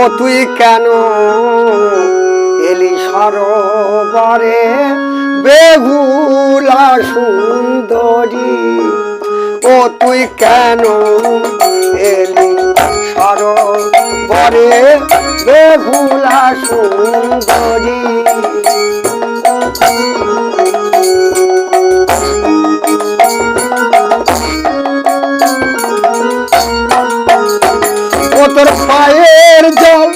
ও তুই কেন এলি সরোবরে? বেহুলা সুন্দরী, ও তুই কেন এলি সরোবরে? বেহুলা সুন্দরী। তোর পায়ের জল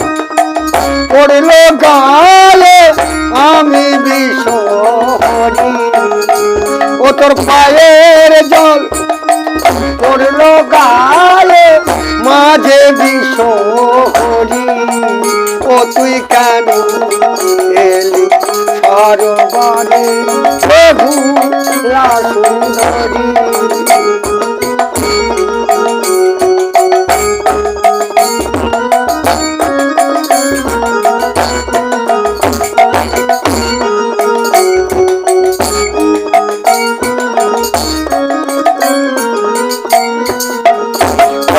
পড়ল গালে আমি বিষহরি। ও তোর পায়ের জল পড়ল গালে মাঝে বিষহরি। ও তুই কেন এলি সরবারে, প্রভু সুন্দরী?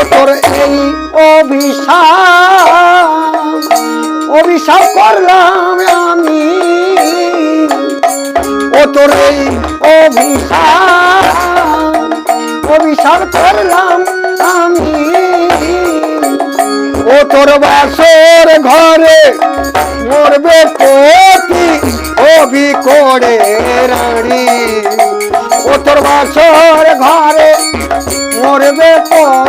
তোর এই অভিশাপ। অভিশাপ করলাম আমি। ও তোর এই অভিশাপ। অভিশাপ করলাম আমি। ও তোর বাসর ঘরে মরবে কোটি অভি করে রানী। ও তোর বাসর ঘরে মরবে পতি